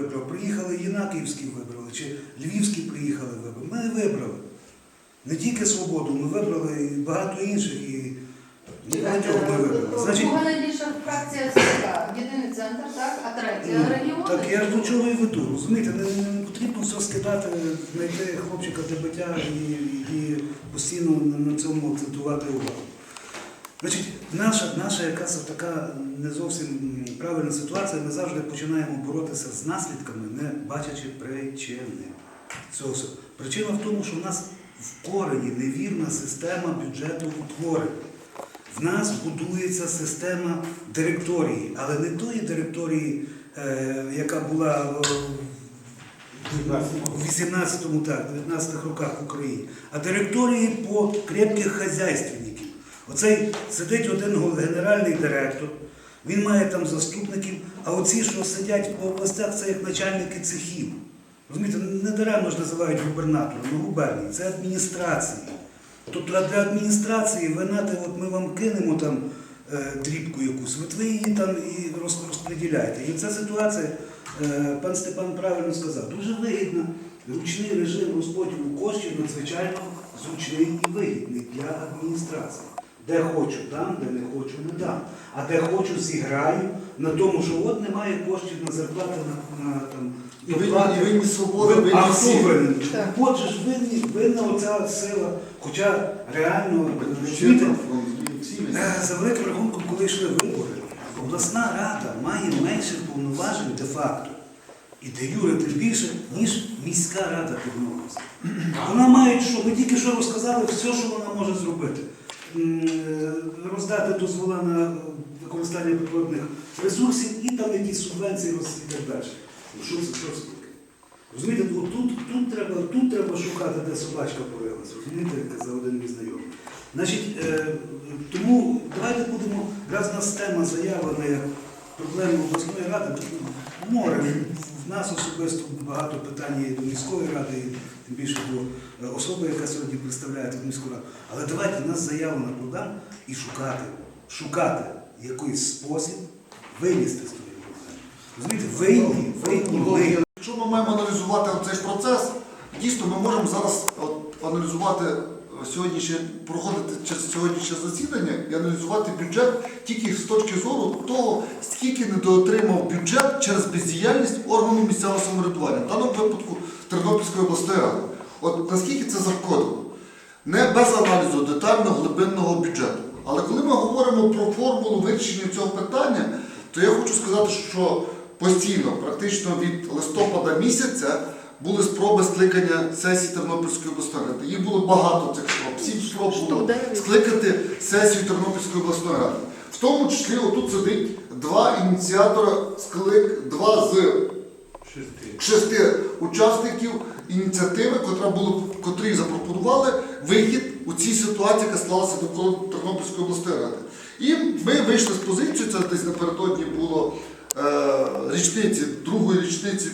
вибрав, приїхали Єнакіївські вибрали, чи Львівські приїхали вибрали. Ми вибрали. Не тільки свободу, ми вибрали і багато інших, і багатьох вибрали. Значить, Друга найбільша фракція це? Єдиний центр, так? А третя регіони? Так я ж до чого і веду. Розумієте, не, не потрібно все скидати, знайти хлопчика для биття і, і постійно на, на цьому акцентувати увагу. Значить, наша, наша якась така не зовсім правильна ситуація, ми завжди починаємо боротися з наслідками, не бачачи причини. Цього всього. Причина в тому, що в нас в корені невірна система бюджету утворення. В нас будується система директорії, але не тої директорії, е, яка була в 18-му, так, 19 роках в Україні, а директорії по крепких хазяйственників. Оцей сидить один генеральний директор, він має там заступників, а оці, що сидять по областях, це як начальники цехів. Розумієте, не даремно ж називають губернатором, ну губернії, це адміністрації. Тобто для адміністрації ви от ми вам кинемо там е, дрібку якусь, от ви її там і роз- розподіляєте. І ця ситуація, е, пан Степан правильно сказав, дуже вигідна. Ручний режим розподілу коштів надзвичайно зручний і вигідний для адміністрації. Де хочу дам, де не хочу не дам. А де хочу зіграю на тому, що от немає коштів на зарплати на, на там. І винні, і винні свободи, Ви- винні а хто винен? Так. От же ж винні, винна оця сила. Хоча реально розумієте, е, за великим рахунком, коли йшли вибори, обласна рада має менше повноважень де-факто. І де юре тим більше, ніж міська рада Тернопільська. Вона має що? Ми тільки що розказали все, що вона може зробити. Е, Роздати дозволи на використання природних ресурсів і там якісь субвенції і так далі. Ну, Що це, що це таке? Розумієте, тут, тут, треба, тут треба шукати, де собачка порилась, розумієте, як казав один мій знайомий. Значить, е, тому давайте будемо, раз у нас тема заявлена як проблема обласної ради, море. В нас особисто багато питань є до міської ради, і тим більше до е, особи, яка сьогодні представляє тут міську раду. Але давайте нас заявлена проблема і шукати, шукати якийсь спосіб вилізти з тієї проблеми. Розумієте, винні, винні ми. Якщо ми маємо аналізувати цей процес, дійсно ми можемо зараз аналізувати сьогоднішнє, проходити сьогоднішнє засідання і аналізувати бюджет тільки з точки зору того, скільки недоотримав бюджет через бездіяльність органу місцевого самоврядування, в даному випадку Тернопільської обласної ради. От наскільки це завкодило? Не без аналізу детального глибинного бюджету. Але коли ми говоримо про формулу вирішення цього питання, то я хочу сказати, що постійно, практично від листопада місяця, були спроби скликання сесії Тернопільської обласної ради. Їх було багато цих спроб. Сім спроб було скликати сесію Тернопільської обласної ради. В тому числі отут сидить два ініціатора склик, два з шести учасників ініціативи, котра було, котрі запропонували вихід у цій ситуації, яка склалася довкола Тернопільської обласної ради. І ми вийшли з позицією, це десь напередодні було е, річниці, другої річниці,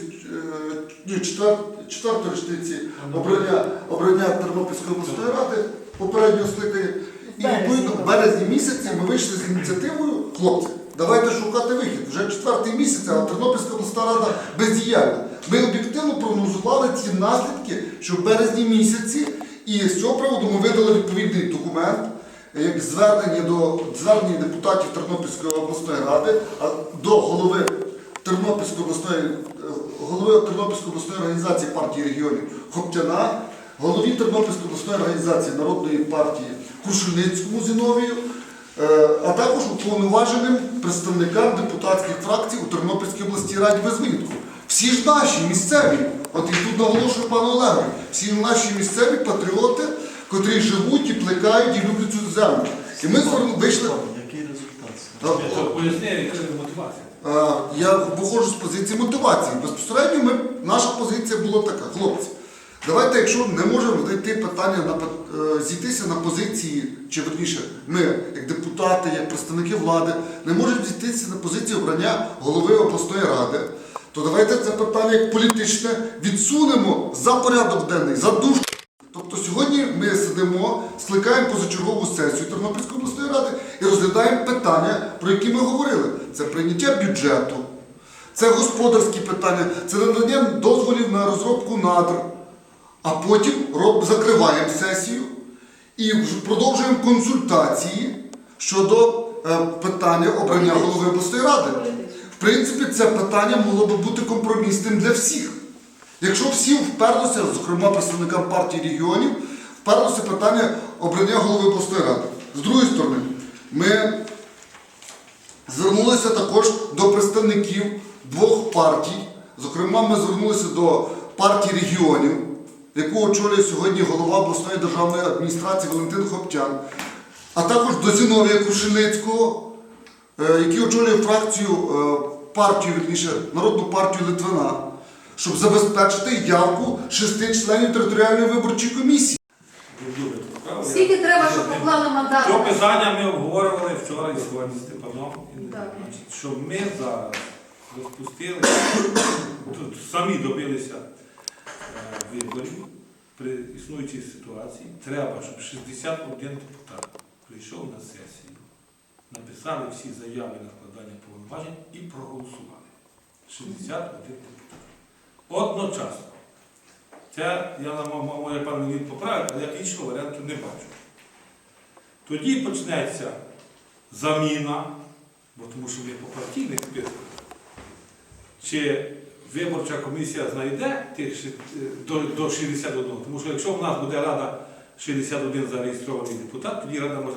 ні, четвертої річниці обрання, обрання Тернопільської обласної ради, попереднього скликання. І відповідно в березні місяці ми вийшли з ініціативою, хлопці, давайте шукати вихід. Вже четвертий місяць, а Тернопільська обласна рада бездіяльна. Ми об'єктивно прогнозували ці наслідки, що в березні місяці, і з цього приводу ми видали відповідний документ, як звернення до звернення депутатів Тернопільської обласної ради, а до голови Тернопільської обласної голови Тернопільської обласної організації партії регіонів Хоптяна, голові Тернопільської обласної організації Народної партії Крушельницькому Зіновію, е, а також уповноваженим представникам депутатських фракцій у Тернопільській обласній раді без винятку. Всі ж наші місцеві, от і тут наголошую пану Олегу, всі наші місцеві патріоти, котрі живуть і плекають і люблять цю землю. І ми вийшли. Який результат? Поясни, яка мотивація. Я виходжу з позиції мотивації. Безпосередньо ми, наша позиція була така, хлопці. Давайте, якщо не можемо знайти питання на е, зійтися на позиції, чи верніше, ми, як депутати, як представники влади, не можемо зійтися на позиції обрання голови обласної ради, то давайте це питання як політичне відсунемо за порядок денний, за душу. Сидимо, скликаємо позачергову сесію Тернопільської обласної ради і розглядаємо питання, про які ми говорили. Це прийняття бюджету, це господарські питання, це надання дозволів на розробку надр. А потім роб, закриваємо сесію і продовжуємо консультації щодо е, питання обрання голови обласної ради. В принципі, це питання могло би бути компромісним для всіх. Якщо всі вперлося, зокрема представникам партії регіонів, вперлося питання обрання голови обласної ради. З другої сторони, ми звернулися також до представників двох партій. Зокрема, ми звернулися до партії регіонів, яку очолює сьогодні голова обласної державної адміністрації Валентин Хоптян, а також до Зіновія Крушеницького, е, який очолює фракцію е, партію, вірніше, Народну партію Литвина, щоб забезпечити явку шести членів територіальної виборчої комісії. Скільки треба, щоб поклали мандат? Це питання ми обговорювали вчора і сьогодні з Степаном. Так. Значить, Щоб ми зараз розпустили, тут самі добилися е, виборів при існуючій ситуації, треба, щоб 61 депутат прийшов на сесію, написали всі заяви на складання повноважень і проголосували. 61 депутат. Одночасно. Це я на мо- моє певне від поправити, але я іншого варіанту не бачу. Тоді почнеться заміна, бо тому що ми по партійних списках. Чи виборча комісія знайде тих до, до 61? Тому що якщо в нас буде рада 61 зареєстрований депутат, тоді рада може